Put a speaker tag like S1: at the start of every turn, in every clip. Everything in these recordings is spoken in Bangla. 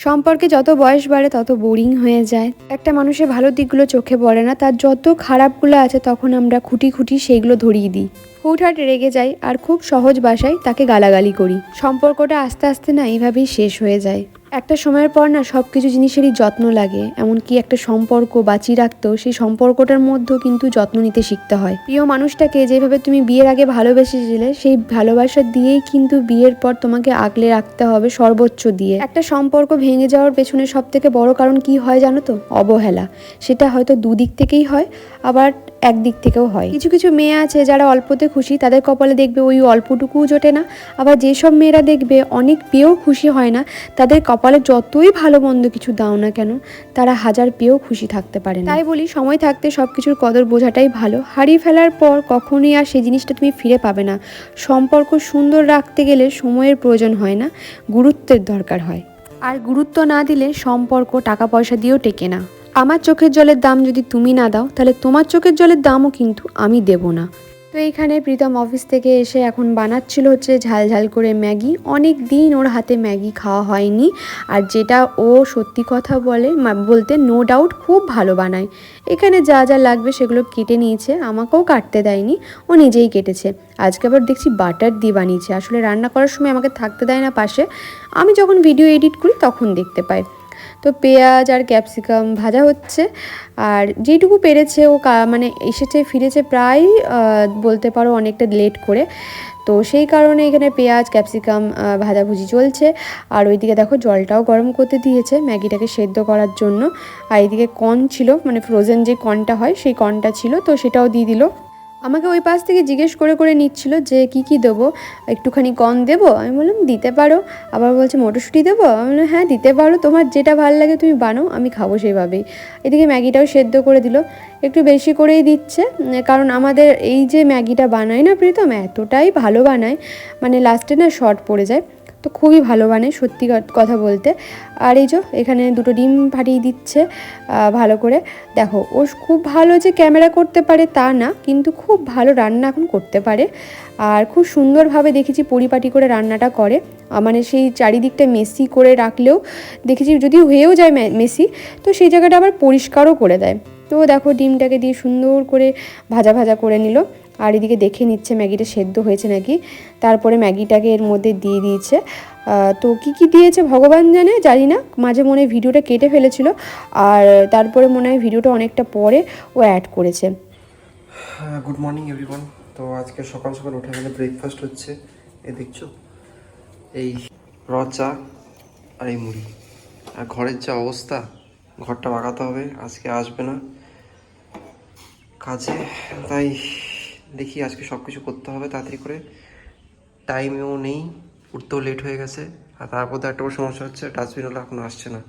S1: সম্পর্কে যত বয়স বাড়ে, তত বোরিং হয়ে যায়। একটা মানুষের ভালো দিকগুলো চোখে পড়ে না, তার যত খারাপগুলো আছে, তখন আমরা খুঁটি খুঁটি সেইগুলো ধরিয়ে দিই। হুটহাট রেগে যাই আর খুব সহজ বাসায় তাকে গালাগালি করি। সম্পর্কটা আস্তে আস্তে না এইভাবেই শেষ হয়ে যায়। একটা সময়ের পর না সব কিছু জিনিসেরই যত্ন লাগে, এমনকি একটা সম্পর্ক বাঁচিয়ে রাখতেও সেই সম্পর্কটার মধ্যেও কিন্তু যত্ন নিতে শিখতে হয়। প্রিয় মানুষটাকে যেভাবে তুমি বিয়ের আগে ভালোবেসেছিলে, সেই ভালোবাসা দিয়েই কিন্তু বিয়ের পর তোমাকে আগলে রাখতে হবে সর্বোচ্চ দিয়ে। একটা সম্পর্ক ভেঙে যাওয়ার পেছনে সব থেকে বড় কারণ কি হয় জানো তো? অবহেলা। সেটা হয়তো দুদিক থেকেই হয় আবার একদিক থেকেও হয়। কিছু কিছু মেয়ে আছে যারা অল্পতে খুশি, তাদের কপালে দেখবে ওই অল্পটুকুও জোটে না। আবার যেসব মেয়েরা দেখবে অনেক পেয়েও খুশি হয় না, তাদের কপালে যতই ভালো মন্দ কিছু দাও না কেন, তারা হাজার পেয়েও খুশি থাকতে পারে না। তাই বলি, সময় থাকতে সব কিছুর কদর বোঝাটাই ভালো। হারিয়ে ফেলার পর কখনোই আর সেই জিনিসটা তুমি ফিরে পাবে না। সম্পর্ক সুন্দর রাখতে গেলে সময়ের প্রয়োজন হয় না, গুরুত্বের দরকার হয়। আর গুরুত্ব না দিলে সম্পর্ক টাকা পয়সা দিয়েও টেকে না। আমার চোখের জলের দাম যদি তুমি না দাও, তাহলে তোমার চোখের জলের দামও কিন্তু আমি দেব না। তো এইখানে প্রীতম অফিস থেকে এসে এখন বানাচ্ছিল হচ্ছে ঝাল ঝাল করে ম্যাগি। অনেক দিন ওর হাতে ম্যাগি খাওয়া হয়নি। আর যেটা ও সত্যি কথা বলে বলতে নো ডাউট খুব ভালো বানায়। এখানে যা যা লাগবে সেগুলো কেটে নিয়েছে, আমাকেও কাটতে দেয়নি, ও নিজেই কেটেছে। আজকে আবার দেখছি বাটার দিয়ে বানিয়েছে। আসলে রান্না করার সময় আমাকে থাকতে দেয় না পাশে। আমি যখন ভিডিও এডিট করি তখন দেখতে পাই তো পেঁয়াজ আর ক্যাপসিকাম ভাজা হচ্ছে। আর যেটুকু পেরেছে ও মানে এসেছে, ফিরেছে প্রায় বলতে পারো অনেকটা লেট করে। তো সেই কারণে এখানে পেঁয়াজ, ক্যাপসিকাম ভাজাভুজি চলছে। আর ওইদিকে দেখো জলটাও গরম করতে দিয়েছে ম্যাগিটাকে সেদ্ধ করার জন্য। আর এইদিকে কর্ন ছিল মানে ফ্রোজেন যে কর্নটা হয়, সেই কর্নটা ছিল, তো সেটাও দিয়ে দিল। আমাকে ওই পাশ থেকে জিজ্ঞেস করে করে নিচ্ছিল যে কি কি দেবো, একটুখানি কর্ন দেবো? আমি বললাম, দিতে পারো। আবার বলছে, মটরশুঁটি দেবো? আমি বললাম হ্যাঁ দিতে পারো। তোমার যেটা ভালো লাগে তুমি বানো আমি খাব সেইভাবেই। এদিকে ম্যাগিটাও সেদ্ধ করে দিল। একটু বেশি করেই দিচ্ছে, কারণ আমাদের এই যে ম্যাগিটা বানায় না প্রীতম, এতটাই ভালো বানায় মানে লাস্টে না শর্ট পড়ে যায়। তো খুবই ভালো মানে সত্যি কথা বলতে। আর এই যে এখানে দুটো ডিম ফাটিয়ে দিচ্ছে ভালো করে। দেখো ও খুব ভালো যে ক্যামেরা করতে পারে তা না, কিন্তু খুব ভালো রান্না এখন করতে পারে। আর খুব সুন্দরভাবে দেখেছি পরিপাটি করে রান্নাটা করে। মানে সেই চারিদিকটা মেসি করে রাখলেও দেখেছি যদি হয়েও যায় মেসি, তো সেই জায়গাটা আবার পরিষ্কারও করে দেয়। তো দেখো, ডিমটাকে দিয়ে সুন্দর করে ভাজা ভাজা করে নিল। আর এদিকে দেখে নিচ্ছে ম্যাগিটা সেদ্ধ হয়েছে নাকি। তারপরে ম্যাগিটাকে এর মধ্যে দিয়ে দিয়েছে। তো কি কি দিয়েছে ভগবান জানে, জানি না। মাঝে মনে ভিডিওটা কেটে ফেলেছিল। আর তারপরে মনে হয় ভিডিওটা অনেকটা পরে ও অ্যাড করেছে।
S2: গুড মর্নিং এভরিওয়ান তো আজকে সকাল সকাল উঠে গেলে ব্রেকফাস্ট হচ্ছে। এ দেখছ? এই র চা আর এই মুড়ি। আর ঘরের যা অবস্থা, ঘরটা বাগাতে হবে, আজকে আসবে না। কাজে তাই দেখি আজকে সব কিছু করতে হবে তাড়াতাড়ি করে। টাইমেও নেই, উঠতেও লেট হয়ে গেছে। আর তারপর তো একটা বড় সমস্যা হচ্ছে ডাস্টবিন হলো এখনও আসছে না।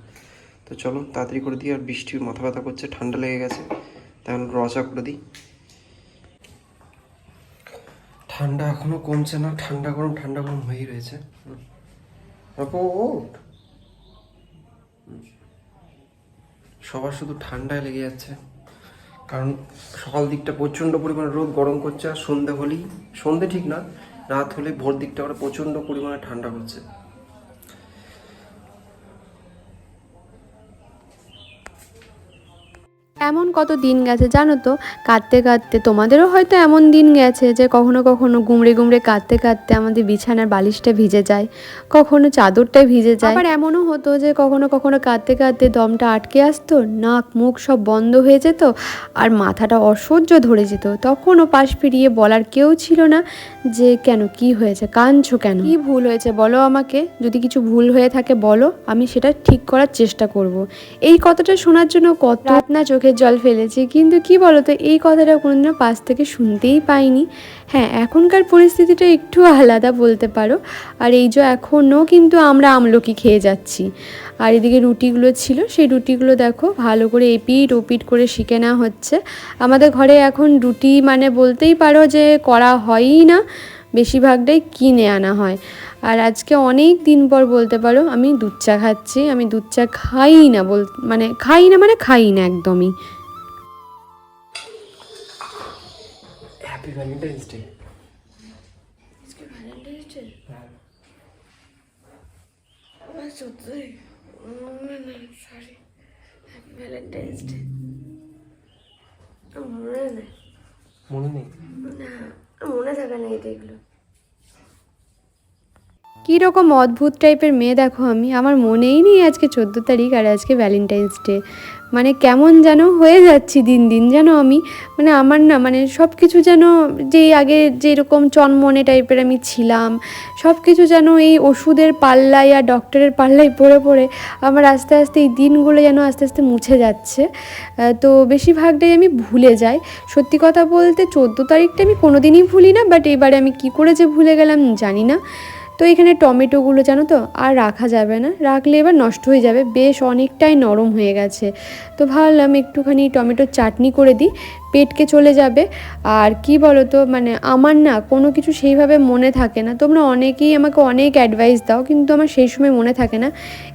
S2: তো চলো তাড়াতাড়ি করে দিই, আর বৃষ্টি মাথা ব্যথা করছে, ঠান্ডা লেগে গেছে। তাই এখন র চা করে দিই। ঠান্ডা এখনও কমছে না, ঠান্ডা গরম ঠান্ডা গরম হয়েই রয়েছে। সবার শুধু ঠান্ডায় লেগে যাচ্ছে। কারণ সকাল দিকটা প্রচণ্ড পরিমাণে রোদ, গরম করছে আর সন্ধে হলেই, সন্ধে ঠিক না, রাত হলে ভোর দিকটা আবার প্রচণ্ড পরিমাণে ঠান্ডা করছে
S1: এমন কত দিন গেছে জানো তো? কাঁদতে কাঁদতে তোমাদেরও হয়তো এমন দিন গেছে যে কখনো কখনো গুমড়ে গুমড়ে কাঁদতে কাঁদতে আমাদের বিছানার বালিশটা ভিজে যায় কখনো চাদরটা ভিজে যায়। আবার এমনও হতো যে কখনো কখনো কাঁদতে কাঁদতে দমটা আটকে আসতো নাক মুখ সব বন্ধ হয়ে যেত আর মাথাটা অসহ্য ধরে যেত। তখনও পাশ ফিরিয়ে বলার কেউ ছিল না যে কেন কি হয়েছে কাঁদছো কেন? কি ভুল হয়েছে বলো আমাকে? যদি কিছু ভুল হয়ে থাকে বলো আমি সেটা ঠিক করার চেষ্টা করব। এই কথাটা শোনার জন্য কত রাত না চোখের জল ফেলেছি। কিন্তু কি বলতো, এই কথাটা কোনোদিনও পাশ থেকে শুনতেই পাইনি। হ্যাঁ এখনকার পরিস্থিতিটা একটু আলাদা বলতে পারো। আর এই যে এখনও কিন্তু আমরা আমলকি খেয়ে যাচ্ছি। আর এদিকে রুটিগুলো ছিল, সেই রুটিগুলো দেখো ভালো করে এপিট ওপিট করে শিখে নেওয়া হচ্ছে। আমাদের ঘরে এখন রুটি মানে বলতেই পারো যে করা হয়ই না। বেশিরভাগটাই কিনে আনা হয়। আর আজকে অনেক দিন পর বলতে পারো আমি দুধ চা খাচ্ছি আমি দুধ চা খাই না বল মানে খাই না মানে খাই না একদমই।
S2: Happy Valentine's day
S1: sorry happy Valentine's day মনে নেই।
S2: মনে নেই?
S1: না। মনে থাকে না এটা এগুলো। কীরকম অদ্ভুত টাইপের মেয়ে দেখো আমি। আমার মনেই নেই আজকে চোদ্দ তারিখ আর আজকে ভ্যালেন্টাইন্স ডে মানে কেমন যেন হয়ে যাচ্ছি দিন দিন যেন আমি। মানে আমার না মানে সব কিছু যেন যেই আগে যেরকম চনমনে টাইপের আমি ছিলাম সব কিছু যেন এই ওষুধের পাল্লায় আর ডক্টরের পাল্লায় পড়ে পড়ে আমার আস্তে আস্তে এই দিনগুলো যেন আস্তে আস্তে মুছে যাচ্ছে। তো বেশিরভাগটাই আমি ভুলে যাই। সত্যি কথা বলতে চোদ্দ তারিখটা আমি কোনো দিনই ভুলি না, বাট এবারে আমি কি করে যে ভুলে গেলাম জানি না। তো এখানে টমেটোগুলো জানো তো? আর রাখা যাবে না। রাখলে এবার নষ্ট হয়ে যাবে। বেশ অনেকটাই নরম হয়ে গেছে। তো ভাবলাম একটুখানি টমেটোর চাটনি করে দিই। পেটকে চলে যাবে। আর কি বলো তো মানে আমার না কোনো কিছু সেইভাবে মনে থাকে না। তোমরা অনেকেই আমাকে অনেক অ্যাডভাইস দাও, কিন্তু আমার সেই সময় মনে থাকে না।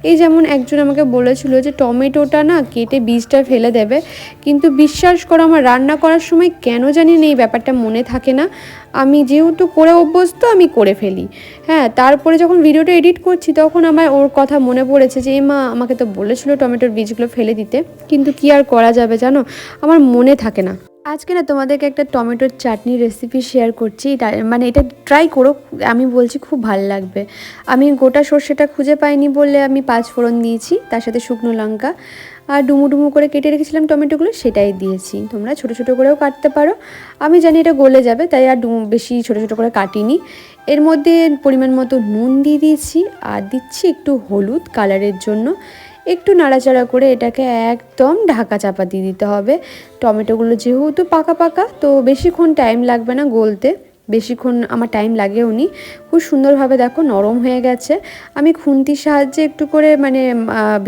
S1: এই যেমন একজন আমাকে বলেছিল যে, টমেটোটা না কেটে বীজটা ফেলে দেবে। কিন্তু বিশ্বাস করো, আমার রান্না করার সময় কেন জানি না এই ব্যাপারটা মনে থাকে না। আমি যেহেতু করে অভ্যস্ত, আমি করে ফেলি। হ্যাঁ তারপরে যখন ভিডিওটা এডিট করছি, তখন আমার ওর কথা মনে পড়েছে যে মা, আমাকে তো বলেছিল টমেটোর বীজগুলো ফেলে দিতে। কিন্তু কি আর করা যাবে জানো? আমার মনে থাকে না। আজকে না তোমাদেরকে একটা টমেটোর চাটনি রেসিপি শেয়ার করছি। মানে এটা ট্রাই করো, আমি বলছি খুব ভালো লাগবে। আমি গোটা সর্ষেটা খুঁজে পাইনি বলে আমি পাঁচ ফোড়ন দিয়েছি, তার সাথে শুকনো লঙ্কা। আর ডুমু ডুমু করে কেটে রেখেছিলাম টমেটোগুলো, সেটাই দিয়েছি। তোমরা ছোট ছোট করেও কাটতে পারো। আমি জানি এটা গলে যাবে, তাই আর ডুমু বেশি ছোট ছোট করে কাটিনি। এর মধ্যে পরিমাণ মতো নুন দিয়ে দিয়েছি, আর দিচ্ছি একটু হলুদ কালারের জন্য। একটু নাড়াচাড়া করে এটাকে একদম ঢাকা চাপা দিয়ে দিতে হবে। টমেটোগুলো যেহেতু পাকা পাকা, তো বেশিক্ষণ টাইম লাগবে না গলতে। বেশিক্ষণ আমার টাইম লাগেও নি। খুব সুন্দরভাবে দেখো নরম হয়ে গেছে। আমি খুন্তির সাহায্যে একটু করে মানে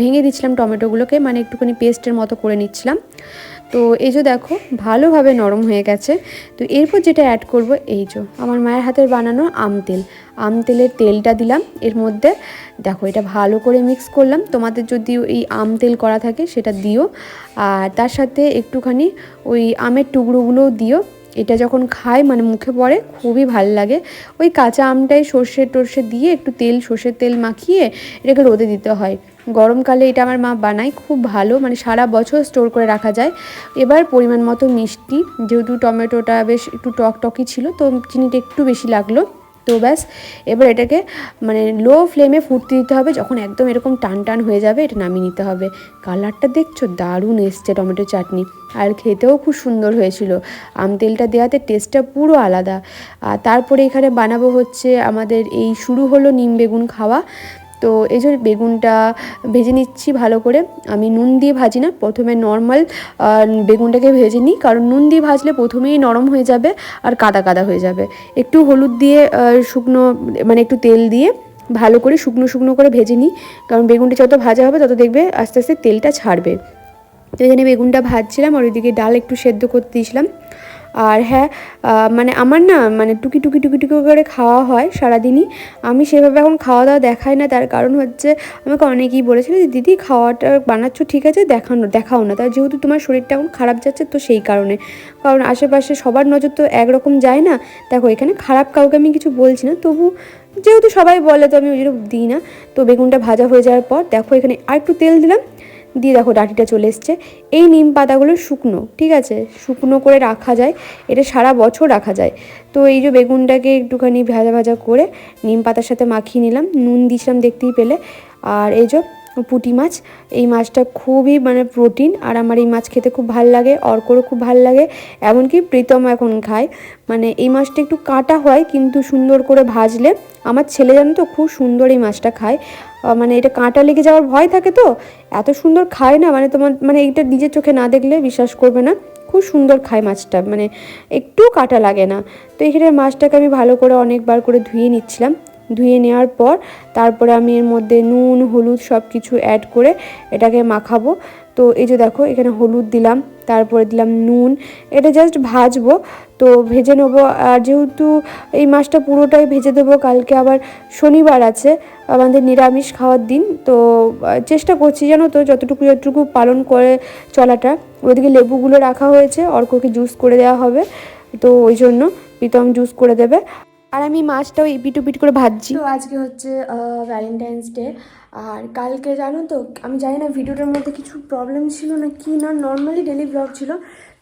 S1: ভেঙে দিচ্ছিলাম টমেটোগুলোকে। মানে একটুখানি পেস্টের মতো করে নিচ্ছিলাম। তো এই যে দেখো, ভালোভাবে নরম হয়ে গেছে। তো এরপর যেটা অ্যাড করব, এই যে আমার মায়ের হাতের বানানো আম তেল। আম তেলের তেলটা দিলাম, এর মধ্যে দেখো এটা ভালো করে মিক্স করলাম। তোমাদের যদি এই আম তেল করা থাকে, সেটা দিও। আর তার সাথে একটুখানি ওই আমের টুকরোগুলোও দিও। এটা যখন খায় মানে মুখে পড়ে, খুবই ভালো লাগে। ওই কাঁচা আমটাই সর্ষে টর্ষে দিয়ে একটু তেল, সর্ষের তেল মাখিয়ে এটাকে রোদে দিতে হয়। গরমকালে এটা আমার মা বানায়, খুব ভালো মানে সারা বছর স্টোর করে রাখা যায়। এবার পরিমাণ মতো মিষ্টি, যেহেতু টমেটোটা বেশ একটু টক টকই ছিল, তো চিনিটা একটু বেশি লাগল। তো ব্যাস, এবার এটাকে মানে লো ফ্লেমে ফুটতে দিতে হবে, যখন একদম এরকম টান টান হয়ে যাবে, এটা নামিয়ে নিতে হবে। কালারটা দেখছ? দারুণ এসছে টমেটো চাটনি। আর খেতেও খুব সুন্দর হয়েছিল। আম তেলটা দেওয়াতে টেস্টটা পুরো আলাদা। আর তারপরে এখানে বানাবো হচ্ছে আমাদের এই শুরু হলো নিম বেগুন খাওয়া। তো এই যে বেগুনটা ভেজে নিচ্ছি ভালো করে। আমি নুন দিয়ে ভাজি না, প্রথমে নর্মাল বেগুনটাকে ভেজে নিই, কারণ নুন দিয়ে ভাজলে প্রথমেই নরম হয়ে যাবে আর কাদা কাদা হয়ে যাবে। একটু হলুদ দিয়ে শুকনো মানে একটু তেল দিয়ে ভালো করে শুকনো শুকনো করে ভেজে নিই, কারণ বেগুনটা যত ভাজা হবে তত দেখবে আস্তে আস্তে তেলটা ছাড়বে। তো এখানে বেগুনটা ভাজছিলাম আর ওইদিকে ডাল একটু সেদ্ধ করতে দিয়েছিলাম। আর হ্যাঁ মানে আমার না মানে টুকি টুকি টুকি টুকি করে খাওয়া হয় সারাদিনই। আমি সেভাবে এখন খাওয়া দাওয়া দেখাই না, তার কারণ হচ্ছে আমাকে অনেকেই বলেছিল যে, দিদি, খাওয়াটা বানাচ্ছ, ঠিক আছে, দেখানো, দেখাও না। তার যেহেতু তোমার শরীরটা এখন খারাপ যাচ্ছে, তো সেই কারণে। কারণ আশেপাশে সবার নজর তো একরকম যায় না। দেখো, এখানে খারাপ কাউকে আমি কিছু বলছি না, তবু যেহেতু সবাই বলে, তো আমি ওই দিই না। তো বেগুনটা ভাজা হয়ে যাওয়ার পর, দেখো, এখানে আর একটু তেল দিলাম। দিয়ে দেখো ডাঁটিটা চলে এসছে। এই নিম পাতাগুলো শুকনো, ঠিক আছে? শুকনো করে রাখা যায়। এটা সারা বছর রাখা যায়। তো এই যে বেগুনটাকে একটুখানি ভাজা ভাজা করে নিম পাতার সাথে মাখিয়ে নিলাম। নুন দিয়েছিলাম দেখতেই পেলে। আর এই যে পুঁটি মাছ, এই মাছটা খুবই মানে প্রোটিন। আর আমার এই মাছ খেতে খুব ভালো লাগে, অর্করও খুব ভালো লাগে। এমনকি প্রীতম এখন খায়। মানে এই মাছটা একটু কাটা হয়, কিন্তু সুন্দর করে ভাজলে। আমার ছেলে জানো তো, খুব সুন্দর এই মাছটা খায়। মানে এটা কাঁটা লেগে যাওয়ার ভয় থাকে তো? এত সুন্দর খায় না? মানে তোমার মানে এইটা নিজের চোখে না দেখলে বিশ্বাস করবে না। খুব সুন্দর খায় মাছটা মানে একটু কাটা লাগে না। তো এখানে মাছটাকে আমি ভালো করে অনেকবার করে ধুয়ে নিচ্ছিলাম। ধুয়ে নেওয়ার পর তারপরে আমি এর মধ্যে নুন, হলুদ সব কিছু অ্যাড করে এটাকে মাখাবো। তো এই যে দেখো, এখানে হলুদ দিলাম, তারপরে দিলাম নুন। এটা জাস্ট ভাজবো, তো ভেজে নেব। আর যেহেতু এই মাছটা পুরোটাই ভেজে দেবো, কালকে আবার শনিবার আছে, আমাদের নিরামিষ খাওয়ার দিন, তো চেষ্টা করছি জানো তো, যতটুকু যতটুকু পালন করে চলাটা। ওইদিকে লেবুগুলো রাখা হয়েছে, অর্ককে জুস করে দেওয়া হবে। তো ওই জন্য প্রীতম জুস করে দেবে। আর আমি মাছটাও ইপিট উপিট করে ভাজছি। তো আজকে হচ্ছে ভ্যালেন্টাইন্স ডে
S3: আর কালকে জানো তো, আমি জানি না ভিডিওটার মধ্যে কিছু প্রবলেম ছিল না কি না নর্মালি ডেলি ব্লগ ছিল,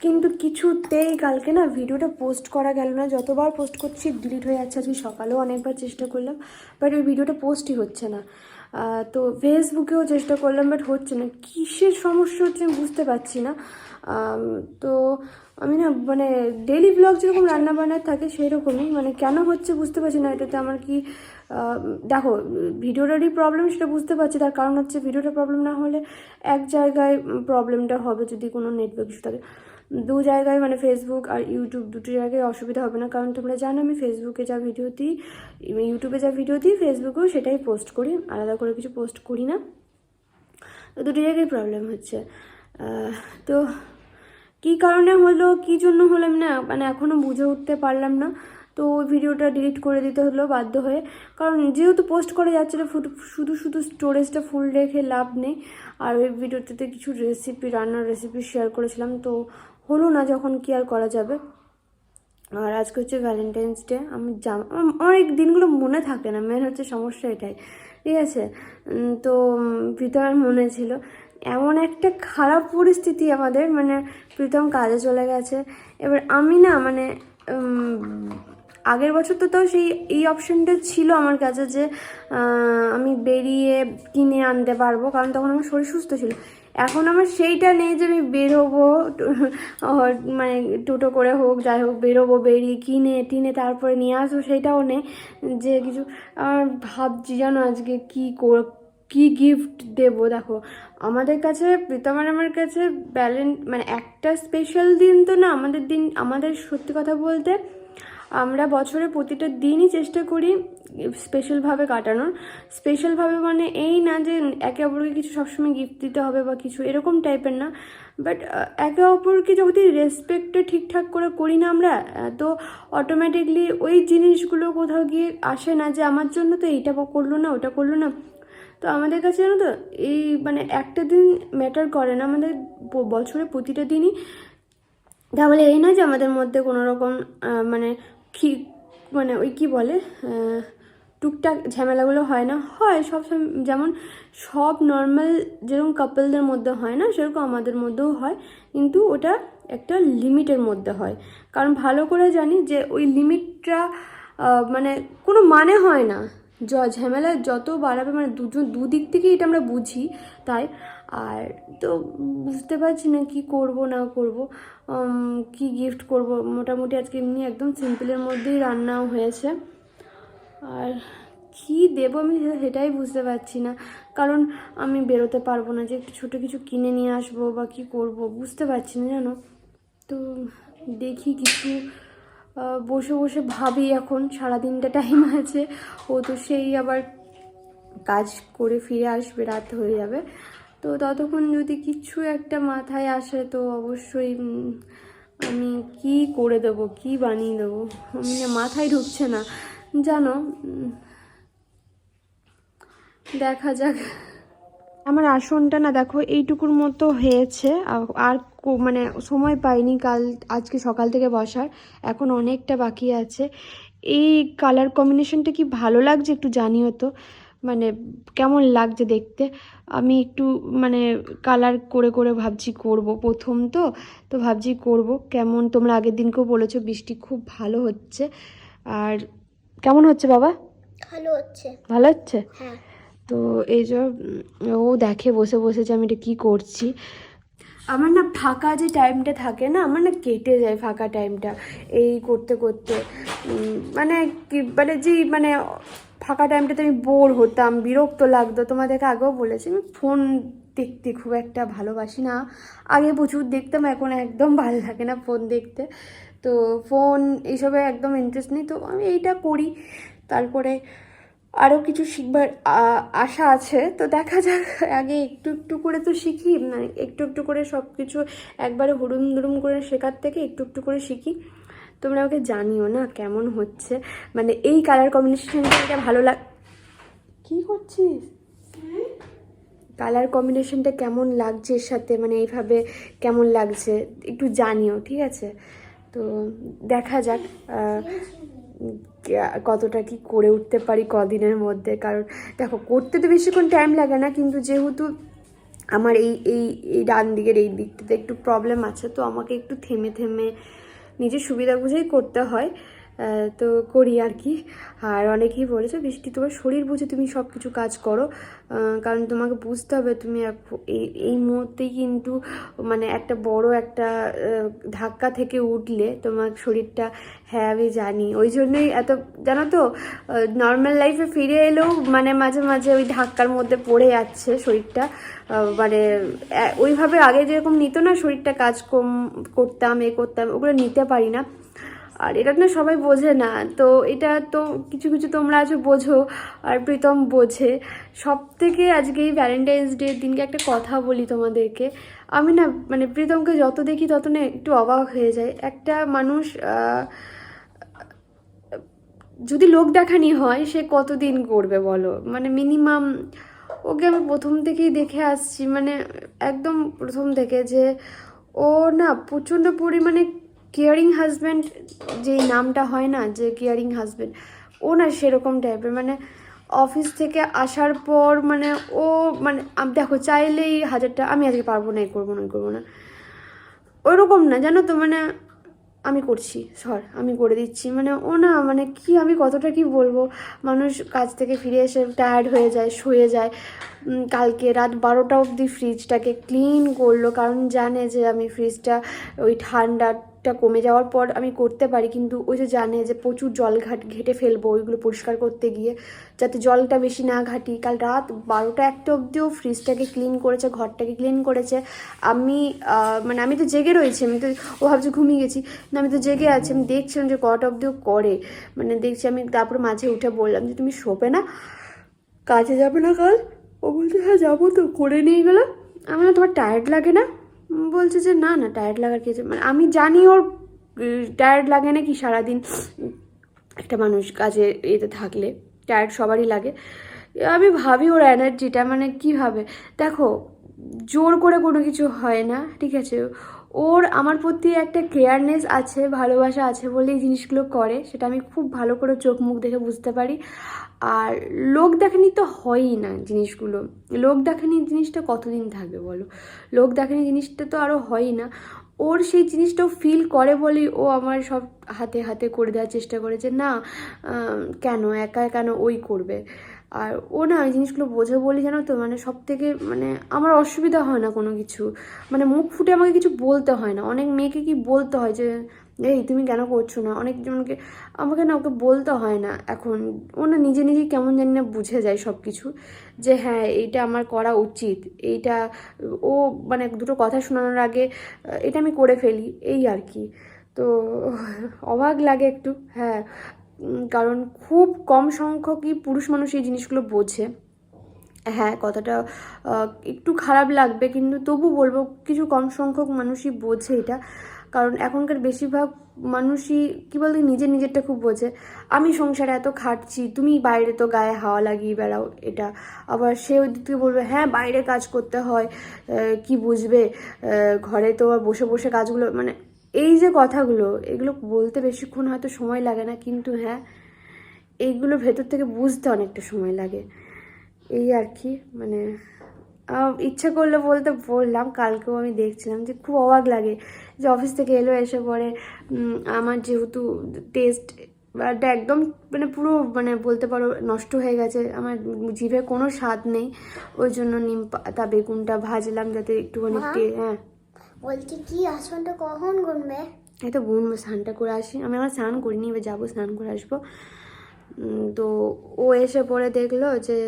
S3: কিন্তু কিছুতেই কালকে না ভিডিওটা পোস্ট করা গেল না। যতবার পোস্ট করছি ডিলিট হয়ে যাচ্ছে। আজকে সকালেও অনেকবার চেষ্টা করলাম বাট ওই ভিডিওটা পোস্টই হচ্ছে না। তো ফেসবুকেও চেষ্টা করলাম বাট হচ্ছে না। কিসের সমস্যা হচ্ছে আমি বুঝতে পারছি না। তো আমি না মানে ডেলি ব্লগ যেরকম রান্না বান্নার থাকে সেই রকমই মানে কেন হচ্ছে বুঝতে পারছি না, এটাতে আমার কি দেখো, ভিডিওটারই প্রবলেম সেটা বুঝতে পারছি, তার কারণ হচ্ছে ভিডিওটা প্রবলেম না হলে এক জায়গায় প্রবলেমটা হবে যদি কোনো নেটওয়ার্ক ইস্যু থাকে। দু জায়গায় মানে ফেসবুক আর ইউটিউব দুটো জায়গায় অসুবিধা হবে না, কারণ তোমরা জানো আমি ফেসবুকে যা ভিডিও দিই ইউটিউবে যা ভিডিও দিই ফেসবুকেও সেটাই পোস্ট করি, আলাদা করে কিছু পোস্ট করি না। তো দুটো জায়গায় প্রবলেম হচ্ছে। তো কী কারণে হলো, কী জন্য হলো না মানে এখনও বুঝে উঠতে পারলাম না। তো ওই ভিডিওটা ডিলিট করে দিতে হলো বাধ্য হয়ে। কারণ যেহেতু পোস্ট করা যাচ্ছিল শুধু শুধু স্টোরেজটা ফুল রেখে লাভ নেই। আর ওই ভিডিওটাতে কিছু রেসিপি রান্নার রেসিপি শেয়ার করেছিলাম। তো হলো না যখন কি আর করা যাবে। আর আজকে হচ্ছে ভ্যালেন্টাইন্স ডে আমি জাম অনেক দিনগুলো মনে থাকে না। মেন হচ্ছে সমস্যা এটাই। ঠিক আছে? তো প্রীতমের মনে ছিল। এমন একটা খারাপ পরিস্থিতি আমাদের মানে প্রীতম কাজে চলে গেছে। এবার আমি না মানে আগের বছর তো তাও সেই, এই অপশনটা ছিল আমার কাছে যে আমি বেরিয়ে কিনে আনতে পারব, কারণ তখন আমার শরীর সুস্থ ছিল। এখন আমার সেইটা নেই যে আমি বেরোবো মানে টোটো করে হোক, যাই হোক, বেরোবো, বেরিয়ে কিনে, টিনে তারপরে নিয়ে আসব, সেইটাও নেই। যে কিছু, আর ভাবছি জানো আজকে কী কী গিফট দেবো? দেখো, আমাদের কাছে প্রীতমার আমার কাছে ব্যালেন্ট মানে একটা স্পেশাল দিন তো না, আমাদের দিন, আমাদের সত্যি কথা বলতে আমরা বছরে প্রতিটা দিনই চেষ্টা করি স্পেশালভাবে কাটানোর। স্পেশালভাবে মানে এই না যে একে অপরকে কিছু সবসময় গিফট দিতে হবে বা কিছু, এরকম টাইপের না। বাট একে অপরকে যদি রেসপেক্টটা ঠিকঠাক করে করি না আমরা তো অটোমেটিকলি ওই জিনিসগুলো কোথাও গিয়ে আসে না যে আমার জন্য তো এইটা করল না, ওটা করল না। তো আমাদের কাছে জানো তো, এই মানে একটা দিন ম্যাটার করে না, আমাদের বছরে প্রতিটা দিনই। তাহলে এই নয় যে আমাদের মধ্যে কোনো রকম মানে কি মানে ওই কি বলে টুকটাক ঝামেলাগুলো হয় না। হয় সব যেমন সব নর্মাল যেরকম কাপলদের মধ্যে হয় না, সেরকম আমাদের মধ্যেও হয়। কিন্তু ওটা একটা লিমিটের মধ্যে হয়। কারণ ভালো করে জানি যে ওই লিমিটটা মানে কোনো মানে হয় না। য ঝামেলা যত বাড়াবে মানে দুজন, দুদিক থেকেই এটা আমরা বুঝি তাই। আর তো বুঝতে পারছি না কি করব, না করব। কি গিফট করব? মোটামুটি আজকে এমনি একদম সিম্পলের মধ্যেই রান্নাও হয়েছে। আর কি দেবো আমি সেটাই বুঝতে পারছি না। কারণ আমি বেরোতে পারব না যে একটু ছোটো কিছু কিনে নিয়ে আসব বা কি করব, বুঝতে পারছি না জানো? তো দেখি কিছু বসে বসে ভাবি এখন, সারাদিনটা টাইম আছে। ও তো সেই আবার কাজ করে ফিরে আসবে, রাত হয়ে যাবে। তো ততক্ষণ যদি কিছু একটা মাথায় আসে, তো অবশ্যই আমি কি করে দেবো, কি বানিয়ে দেবো? আমি মাথায় ঢুকছে না। জানো দেখা যাক। আমার আসনটা না দেখো, এইটুকুর মতো হয়েছে। আর- মানে সময় পাইনি কাল আজকে সকাল থেকে বসার এখন অনেকটা বাকি আছে। এই কালার কম্বিনেশনটা কি ভালো লাগছে একটু জানিও তো? মানে কেমন লাগছে দেখতে? আমি একটু মানে কালার করে করে ভাবছি করব প্রথম তো তো ভাবছি করব কেমন? তোমরা আগের দিনকেও বলেছ বৃষ্টি খুব ভালো হচ্ছে। আর কেমন হচ্ছে বাবা?
S4: ভালো হচ্ছে।
S3: ভালো হচ্ছে?
S4: হ্যাঁ।
S3: তো এই যে ও দেখে বসে বসে যে আমি এটা কী করছি। আমার না ফাঁকা যে টাইমটা থাকে না, আমার না কেটে যায় ফাঁকা টাইমটা এই করতে করতে। মানে কি মানে যে মানে ফাঁকা টাইমটাতে আমি বোর হতাম, বিরক্ত লাগতো। তোমাদেরকে আগেও বলেছি, আমি ফোন দেখতে খুব একটা ভালোবাসি না। আগে প্রচুর দেখতাম, এখন একদম ভালো লাগে না ফোন দেখতে। তো ফোন এইসবে একদম ইন্টারেস্ট নেই। তো আমি এইটা করি। তারপরে আরও কিছু শিখবার আশা আছে। তো দেখা যাক, আগে একটু একটু করে তো শিখি মানে একটু একটু করে সব কিছু একবারে হুড়ুম দুরুম করে শেখার থেকে একটু একটু করে শিখি। তোমরা ওকে জানিও না কেমন হচ্ছে। মানে এই কালার কম্বিনেশনটা এটা ভালো লাগ কী করছিস? কালার কম্বিনেশনটা কেমন লাগছে এর সাথে? মানে এইভাবে কেমন লাগছে? একটু জানিও, ঠিক আছে? তো দেখা যাক কতটা কি করে উঠতে পারি কদিনের মধ্যে? কারণ দেখো, করতে তো বেশিক্ষণ টাইম লাগে না, কিন্তু যেহেতু আমার এই এই এই ডান দিকের এই দিকটাতে একটু প্রবলেম আছে, তো আমাকে একটু থেমে থেমে নিজের সুবিধা বুঝেই করতে হয়। তো করি আর কি। আর অনেকেই বলেছে, বৃষ্টি, তোমার শরীর বুঝে তুমি সব কিছু কাজ করো। কারণ তোমাকে বুঝতে হবে তুমি এই মুহূর্তেই কিন্তু মানে একটা বড় একটা ধাক্কা থেকে উঠলে তোমার শরীরটা হ্যাঁ আমি জানি। ওই জন্যই এত, জানো তো নর্মাল লাইফে ফিরে এলেও মানে মাঝে মাঝে ওই ধাক্কার মধ্যে পড়ে যাচ্ছে শরীরটা। মানে ওইভাবে আগে যেরকম নিত না শরীরটা কাজ কম, করতাম, এ করতাম, ওগুলো নিতে পারি না। আর এটা না সবাই বোঝে না। তো এটা তো কিছু কিছু তোমরা আছো বোঝো আর প্রীতম বোঝে। সব থেকে আজকে এই ভ্যালেন্টাইন্স ডে দিনকে একটা কথা বলি তোমাদেরকে। আমি না মানে প্রীতমকে যত দেখি তত না একটু অবাক হয়ে যায়। একটা মানুষ যদি লোক দেখানি হয়, সে কতদিন করবে বলো? মানে মিনিমাম ওকে আমি প্রথম থেকেই দেখে আসছি। মানে একদম প্রথম থেকে যে ও না প্রচণ্ড পরিমাণে কেয়ারিং হাজব্যান্ড যেই নামটা হয় না, যে কেয়ারিং হাজব্যান্ড ও না সেরকম টাইপের মানে অফিস থেকে আসার পর মানে ও মানে দেখো চাইলেই হাজারটা, আমি আজকে পারব না এই করব না করব না। ওইরকম না, জানো তো মানে আমি করছি, সর, আমি করে দিচ্ছি। মানে ও না মানে কি, আমি কতটা কি বলব? মানুষ কাজ থেকে ফিরে এসে টায়ার্ড হয়ে যায়, শুয়ে যায়। কালকে রাত বারোটা অবধি ফ্রিজটাকে ক্লিন করল, কারণ জানে যে আমি ফ্রিজটা ওই ঠান্ডাটা কমে যাওয়ার পর আমি করতে পারি, কিন্তু ওই যে জানে যে প্রচুর জল ঘাট, ঘেটে ফেলব ওইগুলো পরিষ্কার করতে গিয়ে, যাতে জলটা বেশি না ঘাটি। কাল রাত বারোটা একটা অবধিও ফ্রিজটাকে ক্লিন করেছে, ঘরটাকে ক্লিন করেছে। আমি মানে আমি তো জেগে রয়েছি, আমি তো, ও ভাবছি ঘুমিয়ে গেছি। না, আমি তো জেগে আছি, আমি দেখছিলাম যে কটা অবধিও করে। মানে দেখছি আমি তারপরে মাঝে উঠে বললাম যে, তুমি শোবে না? কাজে যাবে না কাল? ও বলছে হ্যাঁ যাব তো, করে নিয়ে গেলো? আমার তোমার টায়ার্ড লাগে না? বলছে যে, না না টায়ার্ড লাগার কিছু মানে আমি জানি ওর টায়ার্ড লাগে না কি সারাদিন একটা মানুষ কাজে এতে থাকলে টায়ার্ড সবারই লাগে। আমি ভাবি ওর এনার্জিটা মানে কীভাবে দেখো, জোর করে কোনো কিছু হয় না, ঠিক আছে? ওর, আমার প্রতি একটা কেয়ারনেস আছে, ভালোবাসা আছে বলে এই জিনিসগুলো করে, সেটা আমি খুব ভালো করে চোখ মুখ দেখে বুঝতে পারি। আর লোক দেখানি তো হয়ই না জিনিসগুলো। লোক দেখানি জিনিসটা কতদিন থাকবে বলো? লোক দেখানি জিনিসটা তো আরও হয়ই না। ওর সেই জিনিসটাও ফিল করে বলেই ও আমার সব হাতে হাতে করে দেওয়ার চেষ্টা করে যে না কেন? একা কেন ওই করবে? আর ও না এই জিনিসগুলো বোঝে বলি জানো তো মানে সব থেকে মানে আমার অসুবিধা হয় না কোনো কিছু। মানে মুখ ফুটে আমাকে কিছু বলতে হয় না। অনেক মেয়েকে কি বলতে হয় যে এই তুমি কেন করছ না? অনেক জনকে, আমাকে না ওকে বলতে হয় না এখন। ও না নিজে নিজেই কেমন জানি না বুঝে যায় সব কিছু যে হ্যাঁ এইটা আমার করা উচিত। এইটা, ও মানে দুটো কথা শোনানোর আগে, এটা আমি করে ফেলি, এই আর কি। তো অবাক লাগে একটু হ্যাঁ। কারণ খুব কম সংখ্যকই পুরুষ মানুষ এই জিনিসগুলো বোঝে। হ্যাঁ কথাটা একটু খারাপ লাগবে, কিন্তু তবু বলব কিছু কম সংখ্যক মানুষই বোঝে এটা। কারণ এখনকার বেশিরভাগ মানুষই, কী বলতে, নিজের নিজেরটা খুব বোঝে। আমি সংসারে এত খাটছি, তুমি বাইরে তো গায়ে হাওয়া লাগিয়ে বেড়াও এটা। আবার সে ওই দিক থেকে বলবে হ্যাঁ বাইরে কাজ করতে হয় কি বুঝবে? ঘরে তো বসে বসে কাজগুলো মানে এই যে কথাগুলো, এগুলো বলতে বেশিক্ষণ হয়তো সময় লাগে না, কিন্তু হ্যাঁ এইগুলো ভেতর থেকে বুঝতে অনেকটা সময় লাগে। এই আর কি মানে ইচ্ছা করলে বলতে বললাম কালকেও আমি দেখছিলাম যে খুব অবাক লাগে যে অফিস থেকে এলো এসে পরে আমার যেহেতু টেস্ট একদম মানে পুরো মানে বলতে পারো নষ্ট হয়ে গেছে আমার জিভে কোনো স্বাদ নেই ওই জন্য নিম পাতা বেগুনটা ভাজলাম যাতে একটুখানি হ্যাঁ।
S4: বলছি কি আসনটা কখন গুনবে?
S3: এই তো বোন স্নানটা করে আসি আমি আমার স্নান করিনি এবার যাব স্নান করে আসব। তো ও এসে পরে দেখল যে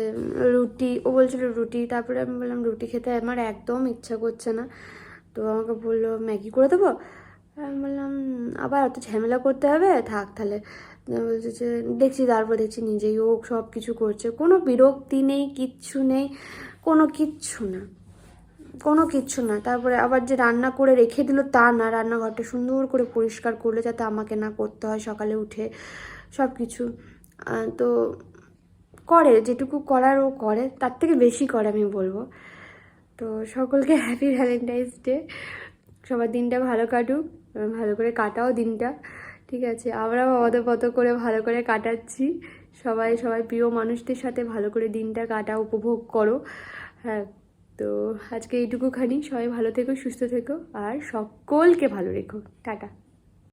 S3: রুটি, ও বলছিল রুটি, তারপরে আমি বললাম রুটি খেতে আমার একদম ইচ্ছা করছে না। তো আমাকে বলল, ম্যাগি করে দেবো? আমি বললাম, আবার এত ঝামেলা করতে হবে? থাক তাহলে। বলছে যে, দেখছি, তারপর দেখছি নিজেই ও সব কিছু করছে। কোনো বিরক্তি নেই, কিচ্ছু নেই, কোনো কিচ্ছু না, কোনো কিচ্ছু না। তারপরে আবার যে রান্না করে রেখে দিল তা না, রান্নাঘরটা সুন্দর করে পরিষ্কার করল যাতে আমাকে না করতে হয় সকালে উঠে সব কিছু তো করে, যেটুকু করার ও করে, তার থেকে বেশি করে আমি বলব। তো সকলকে হ্যাপি ভ্যালেন্টাইন্স ডে সবার দিনটা ভালো কাটুক ভালো করে কাটাও দিনটা, ঠিক আছে? আমরাও মতো করে ভালো করে কাটাচ্ছি। সবাই সবাই প্রিয় মানুষদের সাথে ভালো করে দিনটা কাটা উপভোগ করো। হ্যাঁ তো আজকে এইটুকুখানি। সবাই ভালো থেকো, সুস্থ থেকো, আর সকলকে ভালো রেখো। টাটা।